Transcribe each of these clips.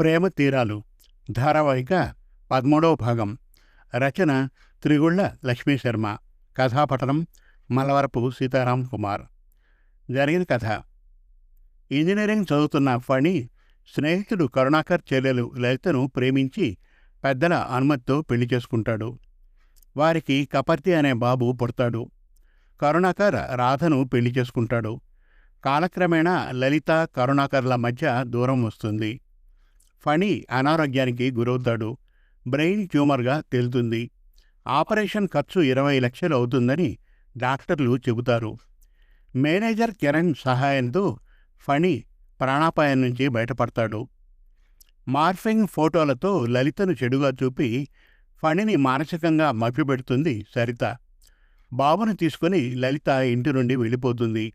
ప్రేమ తీరాలు. ధారావాహిక పదమూడవ భాగం. రచన త్రిగుళ్ళ లక్ష్మీ శర్మ. కథాపఠనం మలవరపు సీతారాం కుమార్. జరిగిన కథ. ఇంజనీరింగ్ చదువుతున్న ఫణి స్నేహితుడు కరుణాకర్ చెల్లెలు లలితను ప్రేమించి పెద్దల అనుమతితో పెళ్ళి చేసుకుంటాడు. వారికి కపర్తి అనే బాబు పుడతాడు. కరుణాకర్ రాధను పెళ్ళి చేసుకుంటాడు. కాలక్రమేణా లలిత కరుణాకర్ల మధ్య దూరం వస్తుంది. ఫణి అనారోగ్యానికి గురవుతాడు. బ్రెయిన్ ట్యూమర్గా తేలుతుంది. ఆపరేషన్ ఖర్చు ఇరవై లక్షలు అవుతుందని డాక్టర్లు చెబుతారు. మేనేజర్ కిరణ్ సహాయంతో ఫణి ప్రాణాపాయం నుంచి బయటపడతాడు. మార్ఫింగ్ ఫోటోలతో లలితను చెడుగా చూపి ఫణిని మానసికంగా మభ్యపెడుతుంది సరిత. బాబును తీసుకుని లలిత ఇంటి నుండి వెళ్ళిపోతుంది.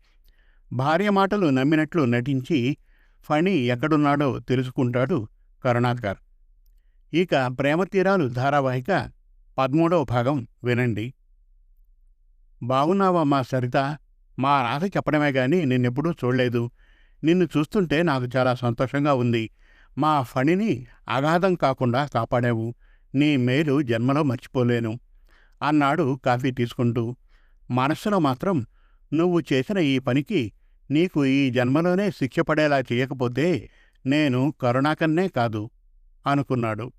భార్య మాటలు నమ్మినట్లు నటించి ఫణి ఎక్కడున్నాడో తెలుసుకుంటాడు కరుణాకర్ ఇక ప్రేమ తీరాలు ధారావాహిక పదమూడవ భాగం వినండి. బాగున్నావా మా సరిత? మా రాధ చెప్పడమే గాని నిన్నెప్పుడూ చూడలేదు. నిన్ను చూస్తుంటే నాకు చాలా సంతోషంగా ఉంది. మా ఫణిని అగాధం కాకుండా కాపాడావు. నీ మేలు జన్మలో మర్చిపోలేను. అన్నాడు కాఫీ తీసుకుంటూ. మనస్సులో మాత్రం నువ్వు చేసిన ఈ పనికి నీకు ఈ జన్మలోనే శిక్ష పడేలా చేయకపోతే నేను కరుణాకన్నే కాదు అనుకున్నాడు.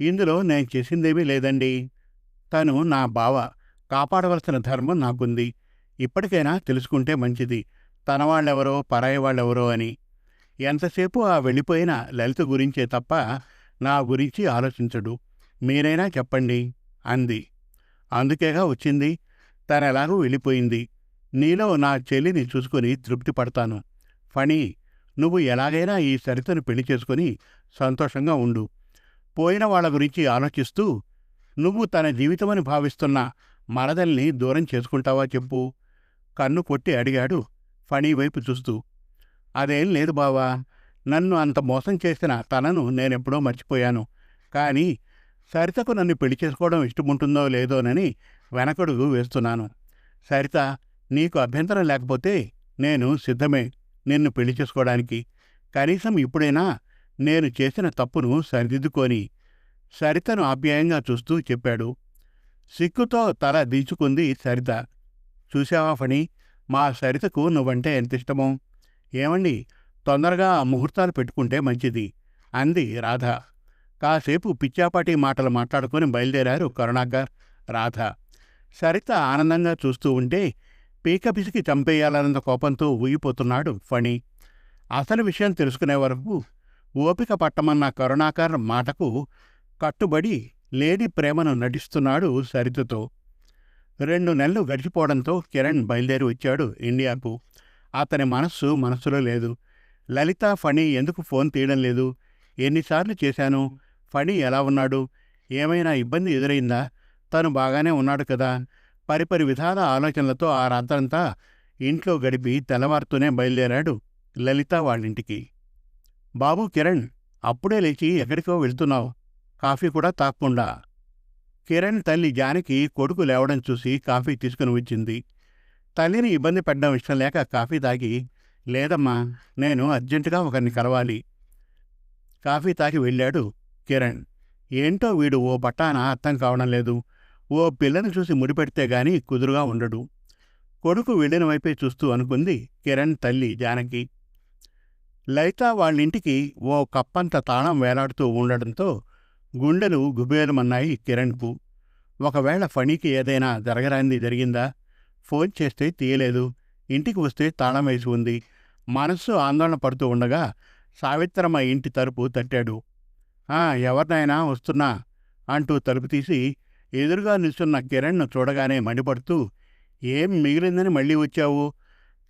ఇందులో నేను చేసిందేమీ లేదండి. తను నా బావ కాపాడవలసిన ధర్మం నాకుంది. ఇప్పటికైనా తెలుసుకుంటే మంచిది. తన వాళ్ళెవరో పరాయి వాళ్ళెవరో అని. ఎంతసేపు ఆ వెళ్ళిపోయిన లలిత గురించే తప్ప నా గురించి ఆలోచించడు. మీరైనా చెప్పండి అంది. అందుకేగా వచ్చింది. తనెలాగూ వెళ్ళిపోయింది. నీలో నా చెల్లిని చూసుకుని తృప్తి పడతాను ఫణి నువ్వు ఎలాగైనా ఈ సరితను పెళ్ళి చేసుకుని సంతోషంగా ఉండు. పోయిన వాళ్ళ గురించి ఆలోచిస్తూ నువ్వు తన జీవితమని భావిస్తున్న మరదల్ని దూరం చేసుకుంటావా చెప్పు. కన్ను కొట్టి అడిగాడు ఫణి వైపు చూస్తూ. అదేం లేదు బావా నన్ను అంత మోసం చేసిన తనను నేనెప్పుడో మర్చిపోయాను. కానీ సరితకు నన్ను పెళ్ళి చేసుకోవడం ఇష్టముంటుందో లేదోనని వెనకడుగు వేస్తున్నాను. సరిత నీకు అభ్యంతరం లేకపోతే నేను సిద్ధమే. నిన్ను పెళ్ళి చేసుకోవడానికి. కనీసం ఇప్పుడైనా నేను చేసిన తప్పును సరిదిద్దుకొని సరితను ఆప్యాయంగా చూస్తూ చెప్పాడు. సిగ్గుతో తల దించుకుంది సరిత. చూశావా ఫణి? మా సరితకు నువ్వంటే ఎంత ఇష్టమో? ఏమండి? తొందరగా ఆ ముహూర్తాలు పెట్టుకుంటే మంచిది అంది రాధ. కాసేపు పిచ్చాపాటి మాటలు మాట్లాడుకొని బయలుదేరారు కరుణాకర్ రాధ. సరిత ఆనందంగా చూస్తూ ఉంటే పీక పిసికి చంపేయాలన్నంత కోపంతో ఊగిపోతున్నాడు ఫణి. అసలు విషయం తెలుసుకునే వరకు ఓపిక పట్టమన్న కరుణాకర్ మాటకు కట్టుబడి లేని ప్రేమను నటిస్తున్నాడు సరితతో. రెండు నెలలు గడిచిపోవడంతో కిరణ్ బయలుదేరి వచ్చాడు ఇండియాకు. అతని మనస్సు మనస్సులో లేదు. లలిత ఫణి ఎందుకు ఫోన్ తీయడం లేదు? ఎన్నిసార్లు చేశాను? ఫణి ఎలా ఉన్నాడు? ఏమైనా ఇబ్బంది ఎదురైందా? తను బాగానే ఉన్నాడు కదా? పరిపరి విధాల ఆలోచనలతో ఆ రాత్రంతా ఇంట్లో గడిపి తెల్లవారుతూనే బయలుదేరాడు లలిత వాళ్ళింటికి. బాబు కిరణ్ అప్పుడే లేచి ఎక్కడికో వెళ్తున్నావు. కాఫీ కూడా తాక్కుండా. కిరణ్ తల్లి జానకి కొడుకు లేవడం చూసి కాఫీ తీసుకుని వచ్చింది. తల్లిని ఇబ్బంది పెట్టడం ఇష్టం లేక కాఫీ తాగి లేదమ్మా నేను అర్జెంటుగా ఒకరిని కలవాలి. కాఫీ తాగి వెళ్ళాడు కిరణ్. ఏంటో వీడు ఓ పట్టాన అర్థం కావడం లేదు. ఓ పిల్లని చూసి ముడిపెడితే గాని కుదురుగా ఉండడు. కొడుకు వెళ్ళిన వైపే చూస్తూ అనుకుంది కిరణ్ తల్లి జానకి. లలిత వాళ్ళింటికి ఓ కప్పంత తాళం వేలాడుతూ ఉండడంతో గుండెలు గుబేరమన్నాయి కిరణ్కు. ఒకవేళ ఫణికి ఏదైనా జరగరాంది జరిగిందా? ఫోన్ చేస్తే తీయలేదు. ఇంటికి వస్తే తాళం వేసి ఉంది. మనస్సు ఆందోళన పడుతూ ఉండగా సావిత్రమ్మ ఇంటి తలుపు తట్టాడు. ఆ ఎవరినైనా వస్తున్నా అంటూ తలుపు తీసి ఎదురుగా నిల్చున్న కిరణ్ను చూడగానే మండిపడుతూ ఏం మిగిలిందని మళ్ళీ వచ్చావు?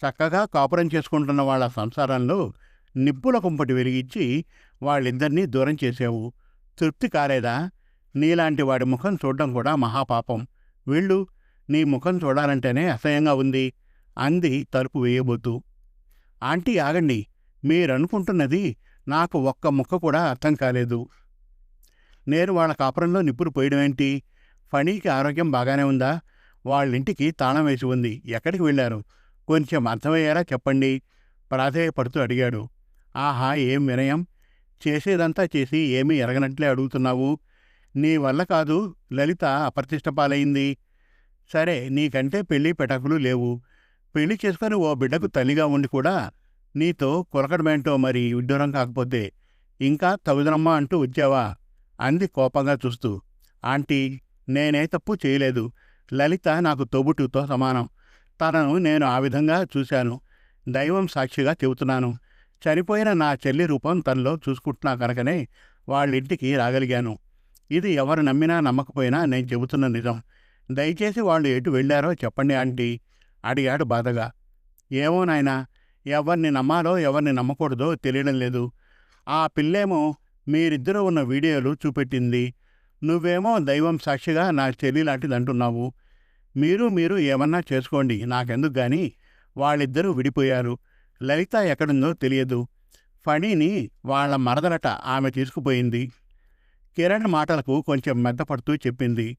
చక్కగా కాపురం చేసుకుంటున్న వాళ్ళ సంసారంలో నిప్పుల కుంపటి వెలిగించి వాళ్ళిద్దరినీ దూరం చేసావు తృప్తి కాలేదా? నీలాంటి వాడి ముఖం చూడడం కూడా మహాపాపం. వీళ్ళు నీ ముఖం చూడాలంటేనే అసహ్యంగా ఉంది అంది తలుపు వేయబోతూ. ఆంటీ ఆగండి. మీరనుకుంటున్నది నాకు ఒక్క ముక్క కూడా అర్థం కాలేదు. నేను వాళ్ళ కాపురంలో నిప్పులు పోయడం ఏంటి పనికి ఆరోగ్యం బాగానే ఉందా? వాళ్ళింటికి తాళం వేసి ఉంది. ఎక్కడికి వెళ్ళారు? కొంచెం అర్థమయ్యారా చెప్పండి. ప్రాధేయపడుతూ అడిగాడు. ఆహా ఏం వినయం? చేసేదంతా చేసి ఏమీ ఎరగనట్లే అడుగుతున్నావు. నీ వల్ల కాదు. లలిత అప్రతిష్ట పాలైంది. సరే నీకంటే పెళ్ళి పెటకులు లేవు. పెళ్ళి చేసుకొని ఓ బిడ్డకు తల్లిగా ఉండి కూడా నీతో కులకడమేంటో మరి విడ్డూరం కాకపోతే. ఇంకా తగుదనమ్మా అంటూ వచ్చావా? అంది కోపంగా చూస్తూ. ఆంటీ నేనే తప్పు చేయలేదు. లలిత నాకు తోబుట్టుతో సమానం. తనను నేను ఆ విధంగా చూశాను. దైవం సాక్షిగా చెబుతున్నాను. చనిపోయిన నా చెల్లి రూపం తనలో చూసుకుంటున్నా కనుకనే వాళ్ళింటికి రాగలిగాను. ఇది ఎవరు నమ్మినా నమ్మకపోయినా నేను చెబుతున్న నిజం. దయచేసి వాళ్ళు ఎటు వెళ్ళారో చెప్పండి ఆంటీ అడిగాడు బాధగా. ఏమో నాయనా ఎవరిని నమ్మాలో ఎవరిని నమ్మకూడదో తెలియడం లేదు. ఆ పిల్లేమో మీరిద్దరూ ఉన్న వీడియోలు చూపెట్టింది. నువ్వేమో దైవం సాక్షిగా నా చెల్లి లాంటిది అంటున్నావు. మీరు మీరు ఏమన్నా చేసుకోండి. నాకెందుకు కానీ వాళ్ళిద్దరూ విడిపోయారు. లలిత ఎక్కడుందో తెలియదు. ఫణిని వాళ్ళ మరదలట ఆమె తీసుకుపోయింది. కిరణ్ మాటలకు కొంచెం మెద్దపడుతూ చెప్పింది.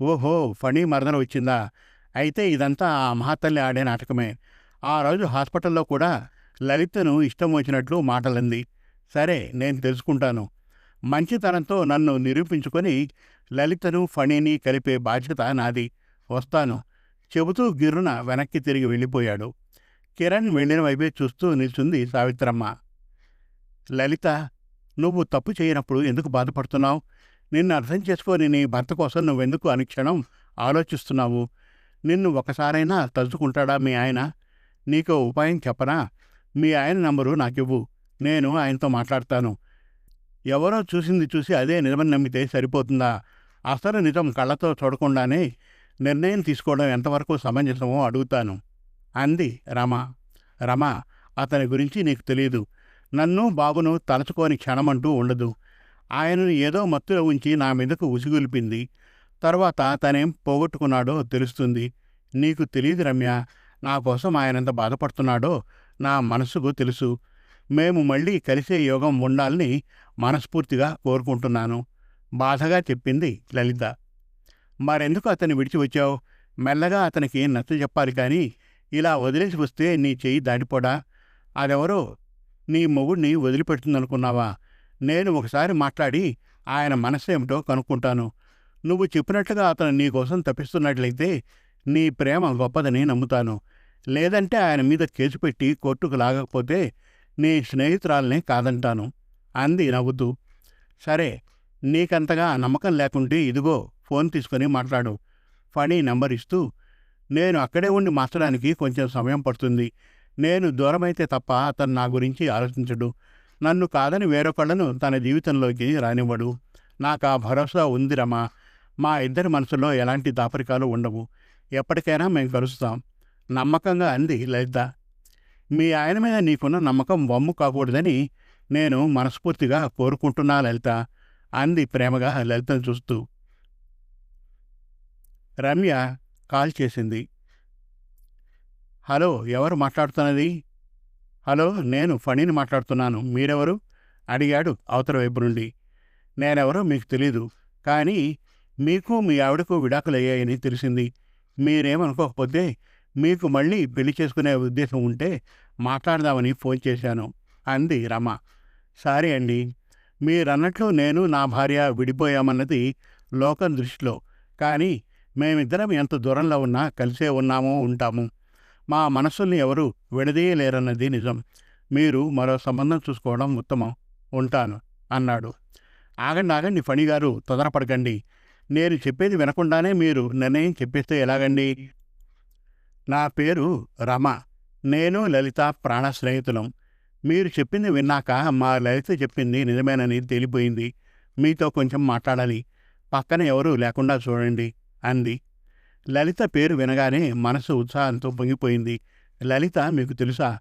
ఓహో ఫణి మరదలు వచ్చిందా? అయితే ఇదంతా ఆ మహాతల్లి ఆడే నాటకమే. ఆ రోజు హాస్పిటల్లో కూడా లలితను ఇష్టం వచ్చినట్లు మాటలంది. సరే నేను తెలుసుకుంటాను. మంచితనంతో నన్ను నిరూపించుకొని లలితను ఫణిని కలిపే బాధ్యత నాది. వస్తాను. చెబుతూ గిర్రున వెనక్కి తిరిగి వెళ్ళిపోయాడు. కిరణ్ వెళ్ళిన వైపే చూస్తూ నిల్చుంది సావిత్రమ్మ. లలిత నువ్వు తప్పు చేయనప్పుడు ఎందుకు బాధపడుతున్నావు? నిన్ను అర్థం చేసుకొని నీ భర్త కోసం నువ్వెందుకు అనుక్షణం ఆలోచిస్తున్నావు? నిన్ను ఒకసారైనా తలుచుకుంటాడా మీ ఆయన? నీకు ఉపాయం చెప్పనా? మీ ఆయన నంబరు నాకివ్వు. నేను ఆయనతో మాట్లాడతాను. ఎవరో చూసింది చూసి అదే నిజమని నమ్మితే సరిపోతుందా? అసలు నిజం కళ్ళతో చూడకుండానే నిర్ణయం తీసుకోవడం ఎంతవరకు సమంజసమో అడుగుతాను. అంది రమ. రమ అతని గురించి నీకు తెలియదు నన్ను బాబును తలచుకోని క్షణమంటూ ఉండదు. ఆయనను ఏదో మత్తులో ఉంచి నా మీదకు ఉసిగులిపింది. తర్వాత తనేం పోగొట్టుకున్నాడో తెలుస్తుంది. నీకు తెలియదు రమ్య. నా కోసం ఆయనంత బాధపడుతున్నాడో నా మనసుకు తెలుసు. మేము మళ్ళీ కలిసే యోగం ఉండాలని మనస్ఫూర్తిగా కోరుకుంటున్నాను. బాధగా చెప్పింది లలిత. మరెందుకు అతన్ని విడిచి వచ్చావు? మెల్లగా అతనికి నచ్చ చెప్పాలి కానీ ఇలా వదిలేసి వస్తే నీ చెయ్యి దాటిపోడా? అదెవరో? నీ మొగుడిని వదిలిపెడుతుందనుకున్నావా? నేను ఒకసారి మాట్లాడి ఆయన మనస్సేమిటో కనుక్కుంటాను. నువ్వు చెప్పినట్లుగా అతను నీ కోసం తప్పిస్తున్నట్లయితే నీ ప్రేమ గొప్పదని నమ్ముతాను. లేదంటే ఆయన మీద కేసు పెట్టి కోర్టుకు లాగకపోతే నీ స్నేహితురాల్ని కాదంటాను. అంది నవ్వుతూ. సరే నీకంతగా నమ్మకం లేకుంటే ఇదిగో ఫోన్ తీసుకొని మాట్లాడు. ఫణి నంబర్ ఇస్తూ నేను అక్కడే ఉండి మార్చడానికి కొంచెం సమయం పడుతుంది. నేను దూరమైతే తప్ప అతను నా గురించి ఆలోచించడు. నన్ను కాదని వేరొకళ్ళను తన జీవితంలోకి రానివ్వడు. నాకు ఆ భరోసా ఉంది రమా. మా ఇద్దరి మనసులో ఎలాంటి దాపరికాలు ఉండవు. ఎప్పటికైనా మేము కలుస్తాం. నమ్మకంగా అంది లలిత. మీ ఆయన మీద నీకున్న నమ్మకం వమ్ము కాకూడదని నేను మనస్ఫూర్తిగా కోరుకుంటున్నా లలిత. అంది ప్రేమగా లలితను చూస్తూ. రమ్య కాల్ చేసింది. హలో ఎవరు మాట్లాడుతున్నది? హలో నేను ఫణిని మాట్లాడుతున్నాను. మీరెవరు? అడిగాడు అవతల వైపు నుండి. నేనెవరో మీకు తెలీదు కానీ మీకు మీ ఆవిడకు విడాకులయ్యాయని తెలిసింది. మీరేమనుకోకపోతే మీకు మళ్ళీ పెళ్ళి చేసుకునే ఉద్దేశం ఉంటే మాట్లాడదామని ఫోన్ చేశాను అంది రమ. సారీ అండి మీరన్నట్లు నేను నా భార్య విడిపోయామన్నది లోకం దృష్టిలో కానీ మేమిద్దరం ఎంత దూరంలో ఉన్నా కలిసే ఉన్నామో ఉంటాము. మా మనసుల్ని ఎవరు విడదీయలేరన్నది నిజం. మీరు మరో సంబంధం చూసుకోవడం ఉత్తమం ఉంటాను అన్నాడు. ఆగండి ఆగండి ఫణిగారు తొందరపడకండి. నేను చెప్పేది వినకుండానే మీరు నిర్ణయం చెప్పేస్తే ఎలాగండి? నా పేరు రమ. నేను లలిత ప్రాణ స్నేహితులం. మీరు చెప్పింది విన్నాక మా లలిత చెప్పింది నిజమేనని తేలిపోయింది. మీతో కొంచెం మాట్లాడాలి. పక్కన ఎవరూ లేకుండా చూడండి అంది. లలిత పేరు వినగానే మనసు ఉత్సాహంతో పొంగిపోయింది. లలిత మీకు తెలుసా?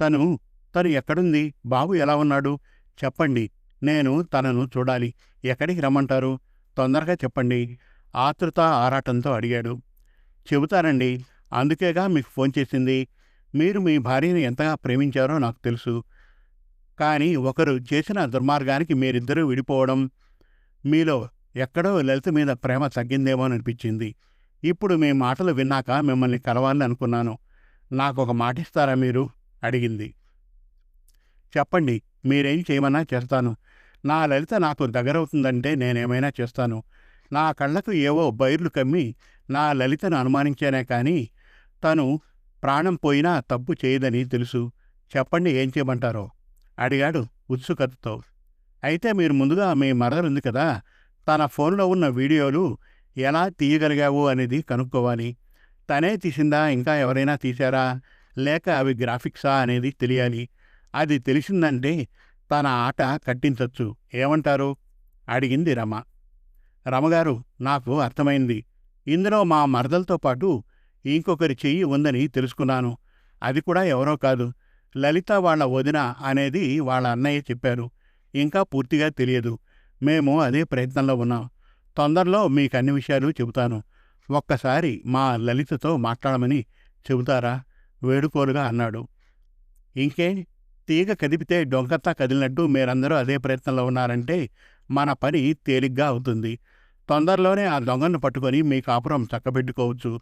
తను తను ఎక్కడుంది? బాబు ఎలా ఉన్నాడు? చెప్పండి. నేను తనను చూడాలి. ఎక్కడికి రమ్మంటారు? తొందరగా చెప్పండి. ఆతృత ఆరాటంతో అడిగాడు. చెబుతానండి. అందుకేగా మీకు ఫోన్ చేసింది. మీరు మీ భార్యను ఎంతగా ప్రేమించారో నాకు తెలుసు. కానీ ఒకరు చేసిన దుర్మార్గానికి మీరిద్దరూ విడిపోవడం మీలో ఎక్కడో లలిత మీద ప్రేమ తగ్గిందేమో అనిపించింది. ఇప్పుడు మీ మాటలు విన్నాక మిమ్మల్ని కలవాలని అనుకున్నాను. నాకు ఒక మాట ఇస్తారా మీరు? అడిగింది. చెప్పండి మీరేం చేయమన్నా చేస్తాను. నా లలిత నాకు దగ్గరవుతుందంటే నేనేమైనా చేస్తాను. నా కళ్ళకు ఏవో బైర్లు కమ్మి నా లలితను అనుమానించానే కాని తను ప్రాణం పోయినా తప్పు చేయదని తెలుసు. చెప్పండి ఏం చేయమంటారో? అడిగాడు ఉత్సుకతతో. అయితే మీరు ముందుగా మీ మదర్ ఉంది కదా తన ఫోన్లో ఉన్న వీడియోలు ఎలా తీయగలిగావు అనేది కనుక్కోవాలి. తనే తీసిందా ఇంకా ఎవరైనా తీశారా? లేక అవి గ్రాఫిక్సా అనేది తెలియాలి. అది తెలిసిందంటే తన ఆట కట్టించవచ్చు ఏమంటారు? అడిగింది రమ. రమగారు నాకు అర్థమైంది. ఇందులో మా మరదలతో పాటు ఇంకొకరి చెయ్యి ఉందని తెలుసుకున్నాను. అది కూడా ఎవరో కాదు. లలిత వాళ్ళ వదిన అనేది వాళ్ళ అన్నయ్య చెప్పారు. ఇంకా పూర్తిగా తెలియదు. మేము అదే ప్రయత్నంలో ఉన్నాం. తొందరలో మీకు అన్ని విషయాలు చెబుతాను. ఒక్కసారి మా లలితతో మాట్లాడమని చెబుతారా? వేడుకోలుగా అన్నాడు. ఇంకే? తీగ కదిపితే డొంకత్తా కదిలినట్టు మీరందరూ అదే ప్రయత్నంలో ఉన్నారంటే మన పని తేలిగ్గా అవుతుంది. తొందరలోనే ఆ దొంగను పట్టుకొని మీ కాపురం చక్కబెట్టుకోవచ్చు.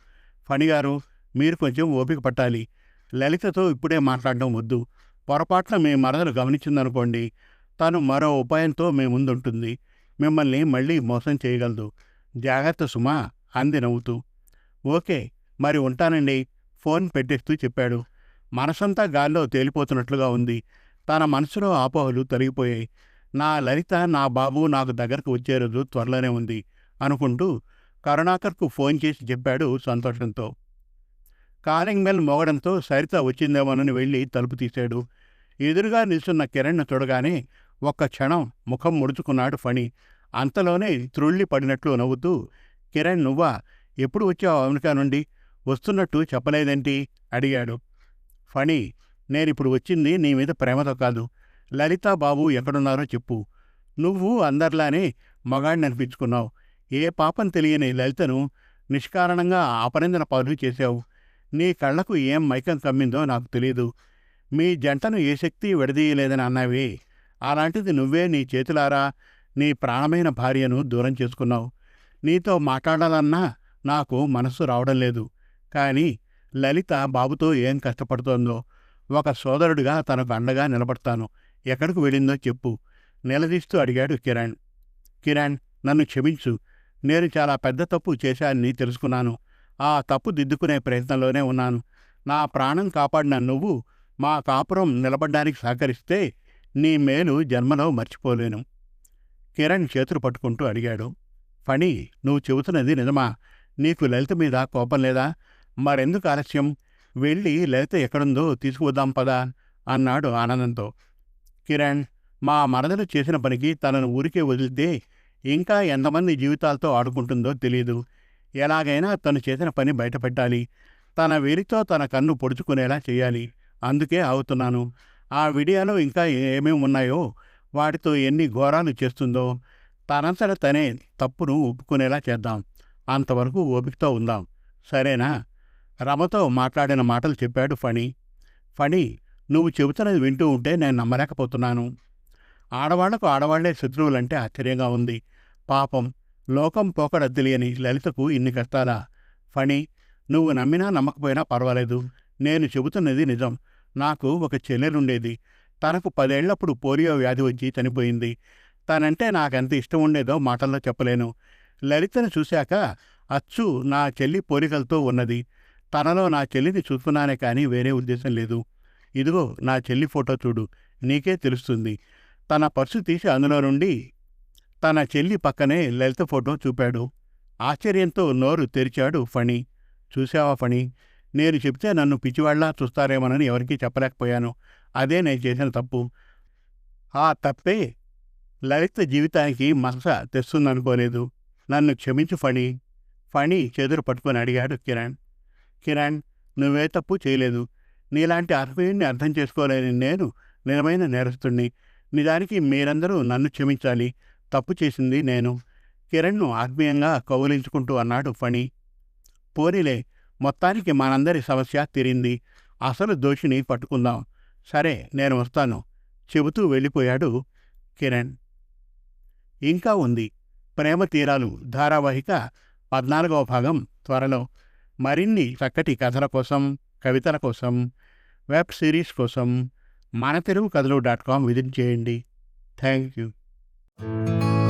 ఫణిగారు మీరు కొంచెం ఓపిక పట్టాలి. లలితతో ఇప్పుడే మాట్లాడడం వద్దు. పొరపాట్ల మీ మరదలు గమనించిందనుకోండి తను మరో ఉపాయంతో మీ ముందుంటుంది. మిమ్మల్ని మళ్ళీ మోసం చేయగలదు. జాగ్రత్త సుమా అంది నవ్వుతూ. ఓకే మరి ఉంటానండి ఫోన్ పెట్టేస్తూ చెప్పాడు. మనసంతా గాల్లో తేలిపోతున్నట్లుగా ఉంది. తన మనసులో ఆపోహలు తొలగిపోయాయి. నా లలిత నా బాబు నాకు దగ్గరకు వచ్చే రోజు త్వరలోనే ఉంది. అనుకుంటూ కరుణాకర్కు ఫోన్ చేసి చెప్పాడు సంతోషంతో. కాలింగ్ బెల్ మోగడంతో సరిత వచ్చిందేమోనని వెళ్ళి తలుపు తీశాడు. ఎదురుగా నిల్చున్న కిరణ్ను చూడగానే ఒక్క క్షణం ముఖం ముడుచుకున్నాడు ఫణి. అంతలోనే త్రుళ్ళి పడినట్లు నవ్వుతూ కిరణ్ నువ్వా? ఎప్పుడు వచ్చావు అమెరికా నుండి? వస్తున్నట్టు చెప్పలేదేంటి? అడిగాడు. ఫణి నేనిప్పుడు వచ్చింది నీ మీద ప్రేమతో కాదు. లలితా బాబు ఎక్కడున్నారో చెప్పు. నువ్వు అందరిలానే మగాడిని అనిపించుకున్నావు. ఏ పాపం తెలియని లలితను నిష్కారణంగా అపనిందన పనులు చేశావు. నీ కళ్ళకు ఏం మైకం కమ్మిందో నాకు తెలియదు మీ జంటను ఏ శక్తి విడదీయలేదని అన్నావే. అలాంటిది నువ్వే నీ చేతులారా నీ ప్రాణమైన భార్యను దూరం చేసుకున్నావు. నీతో మాట్లాడాలన్నా నాకు మనస్సు రావడం లేదు. కానీ లలిత బాబుతో ఏం కష్టపడుతోందో ఒక సోదరుడిగా తనకు అండగా నిలబడతాను. ఎక్కడికి వెళ్ళిందో చెప్పు. నిలదీస్తూ అడిగాడు కిరణ్. కిరణ్ నన్ను క్షమించు. నేను చాలా పెద్ద తప్పు చేశానని తెలుసుకున్నాను. ఆ తప్పు దిద్దుకునే ప్రయత్నంలోనే ఉన్నాను. నా ప్రాణం కాపాడిన నువ్వు మా కాపురం నిలబడ్డానికి సహకరిస్తే నీ మేలు జన్మలో మర్చిపోలేను. కిరణ్ చేతులు పట్టుకుంటూ అడిగాడు. ఫణి నువ్వు చెబుతున్నది నిజమా? నీకు లలిత మీద కోపం లేదా? మరెందుకు ఆలస్యం? వెళ్ళి లలిత ఎక్కడుందో తీసుకువద్దాం పదా అన్నాడు ఆనందంతో. కిరణ్ మా మరదలు చేసిన పనికి తనను ఊరికే వదిలితే ఇంకా ఎంతమంది జీవితాలతో ఆడుకుంటుందో తెలియదు ఎలాగైనా తను చేసిన పని బయటపెట్టాలి. తన వేలితో తన కన్ను పొడుచుకునేలా చేయాలి. అందుకే ఆగుతున్నాను. ఆ వీడియోలో ఇంకా ఏమేమి ఉన్నాయో వాటితో ఎన్ని ఘోరాలు చేస్తుందో తనంతట తనే తప్పును ఒప్పుకునేలా చేద్దాం. అంతవరకు ఓపికతో ఉందాం. సరేనా? రమతో మాట్లాడిన మాటలు చెప్పాడు ఫణి. ఫణి నువ్వు చెబుతున్నది వింటూ ఉంటే నేను నమ్మలేకపోతున్నాను. ఆడవాళ్ళకు ఆడవాళ్ళే శత్రువులంటే ఆశ్చర్యంగా ఉంది. పాపం లోకం పోకడ తెలియని లలితకు ఇన్ని కష్టాలా? ఫణి నువ్వు నమ్మినా నమ్మకపోయినా పర్వాలేదు. నేను చెబుతున్నది నిజం. నాకు ఒక చెల్లెలుండేది. తనకు పదేళ్ళప్పుడు పోలియో వ్యాధి వచ్చి చనిపోయింది. తనంటే నాకెంత ఇష్టం ఉండేదో మాటల్లో చెప్పలేను. లలితను చూశాక అచ్చు నా చెల్లి పోలికలతో ఉన్నది. తనలో నా చెల్లిని చూసుకున్నానే కానీ వేరే ఉద్దేశం లేదు. ఇదిగో నా చెల్లి ఫోటో చూడు. నీకే తెలుస్తుంది. తన పర్సు తీసి అందులో నుండి తన చెల్లి పక్కనే లలిత ఫోటో చూపాడు. ఆశ్చర్యంతో నోరు తెరిచాడు ఫణి. చూశావా ఫణి? నేను చెప్తే నన్ను పిచ్చివాళ్ళా చూస్తారేమోనని ఎవరికీ చెప్పలేకపోయాను. అదే నేను చేసిన తప్పు. ఆ తప్పే లలిత జీవితానికి మస తెస్తుందనుకోలేదు. నన్ను క్షమించు ఫణి. ఫణి చెదురు పట్టుకొని అడిగాడు కిరణ్. కిరణ్ నువ్వే తప్పు చేయలేదు. నీలాంటి ఆత్మీయుణ్ణి అర్థం చేసుకోలేని నేను నిజమైన నేరస్తుణ్ణి. నిజానికి మీరందరూ నన్ను క్షమించాలి. తప్పు చేసింది నేను. కిరణ్ను ఆత్మీయంగా కౌలించుకుంటూ అన్నాడు ఫణి. పోనీలే మొత్తానికి మనందరి సమస్య తీరింది. అసలు దోషిని పట్టుకుందాం. సరే నేను వస్తాను. చెబుతూ వెళ్ళిపోయాడు కిరణ్. ఇంకా ఉంది. ప్రేమ తీరాలు. ధారావాహిక పద్నాలుగవ భాగం త్వరలో. మరిన్ని చక్కటి కథల కోసం కవితల కోసం వెబ్ సిరీస్ కోసం మన తెలుగు కథలు డాట్ కామ్ విజిట్ చేయండి. Thank you Música